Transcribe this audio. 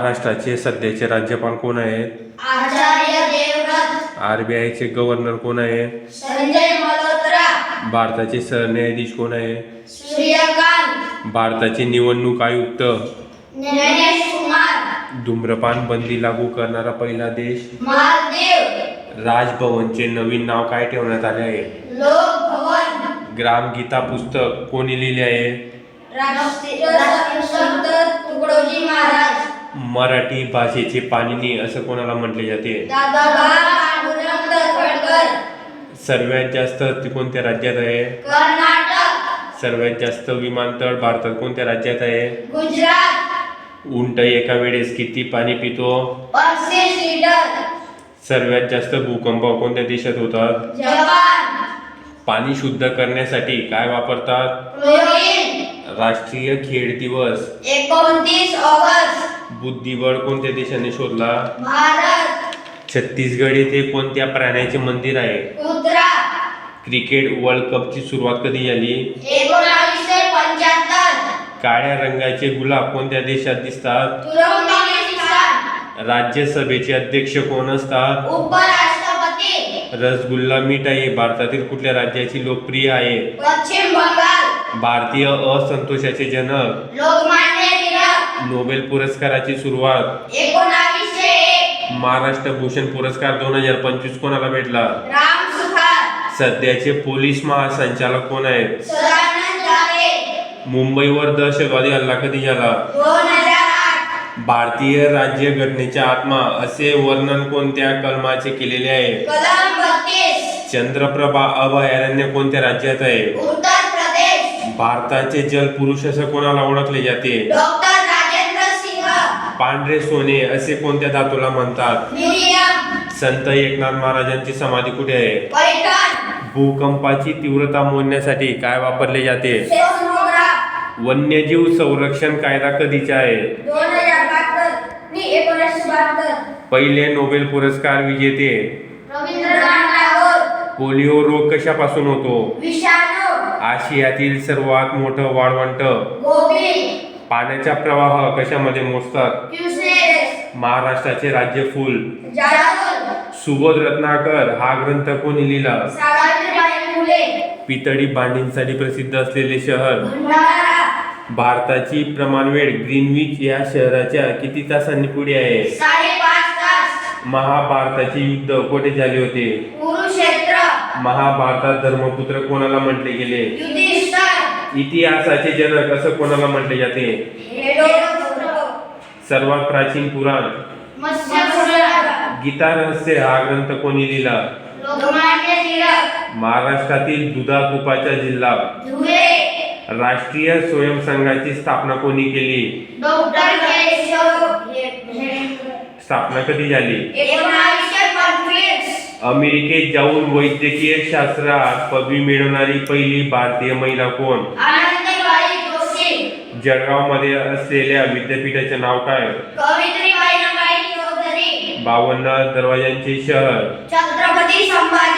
महाराष्ट्राचे सध्याचे राज्यपाल कोण आहेत? आचार्य देवव्रत. आरबीआयचे गव्हर्नर कोण आहे संजय मल्होत्रा. भारताचे सरन्यायाधीश कोण आहे सूर्यकांत भारताचे निवडणूक आयुक्त. कुमार. धूम्रपान बंदी लागू करणारा पहिला देश. राजभवनचे नवीन नाव काय ठेवण्यात आले आहे? लोक भवन ग्रामगीता पुस्तक कोणी लिहिले आहे? राष्ट्रीय संत तुकडोजी महाराज. मराठी भाषेचे पाणिनी असं कोणाला म्हटले जाते? सर्वात जास्त ती कोणत्या राज्यात आहे? कर्नाटक. सर्वात जास्त विमानतळ भारतात कोणत्या राज्यात आहे? गुजरात. उंट एका वेळेस किती पाणी पितो? सर्वात जास्त भूकंप कोणत्या देशात होतात? जपान. पाणी शुद्ध करण्यासाठी काय वापरतात? राष्ट्रीय खेळ दिवस. एकोणतीस ऑगस्ट. बुद्धिबळ कोणत्या देशाने शोधला? भारत. छत्तीसगड येथे कोणत्या प्राण्याचे मंदिर आहे? क्रिकेट वर्ल्ड कपची सुरुवात कधी झाली? काळ्या रंगाचे गुलाब कोणत्या देशात दिसतात? राज्यसभेचे अध्यक्ष कोण असतात? रसगुल्ला मिठाई भारतातील कुठल्या राज्याची लोकप्रिय आहे? पश्चिम बंगाल. भारतीय असंतोषाचे जनक. नोबेल पुरस्काराची सुरुवात. एकोणावीसशे एक. महाराष्ट्र भूषण पुरस्कार दोन हजार पंचवीस कोणाला भेटला? राम सुखार सध्याचे पोलीस महासंचालक कोण आहेत? सदानंद मुंबईवर दहशतवादी हल्ला कधी झाला? दोन हजार आठ. भारतीय राज्य घटनेच्या आत्मा असे वर्णन कोणत्या कलमाचे केलेले आहे? कलम बत्तीस. चंद्रप्रभा अभयारण्य कोणत्या राज्यात आहे? उत्तर प्रदेश. भारताचे जलपुरुष असं कोणाला ओळखले जाते? डॉक्टर पांढरे सोने असे कोणत्या धातूला म्हणतात? संत एकनाथ महाराजांची समाधी कुठे आहे? भूकंपाची तीव्रता मोजण्यासाठी काय वापरले जाते? वन्यजीव संरक्षण कायदा कधीचा आहे? पहिले नोबेल पुरस्कार विजेते? पोलिओ रोग कशापासून होतो? आशियातील सर्वात मोठं वाळवंट? पाण्याचा प्रवाह कशामध्ये मोजतात? महाराष्ट्राचे राज्य फूल. सुबोध रत्नाकर हा ग्रंथ कोणी लिहिला? पितळी भांडींसाठी प्रसिद्ध असलेले शहर. भारताची प्रमाणवेळ ग्रीनविच या शहराच्या किती तासांनी पुढे आहे? महाभारताचे युद्ध कोठे झाले होते? महाभारतात धर्मपुत्र कोणाला म्हटले गेले? इतिहासाचे जनक असं कोणाला म्हटले जाते? सर्वात प्राचीन पुराण. गीता रहस्य हा ग्रंथ कोणी लिहिला? महाराष्ट्रातील दुधा तुपाचा जिल्हा राष्ट्रीय स्वयंसंघाची स्थापना कोणी केली? स्थापना कधी झाली? अमेरिकेत जाऊन वैद्यकीय शास्त्रात पदवी मिळवणारी पहिली भारतीय महिला कोण? जळगावमध्ये असलेल्या विद्यापीठाचे नाव काय? बावन्न दरवाजांचे शहर. छत्रपती संभाजी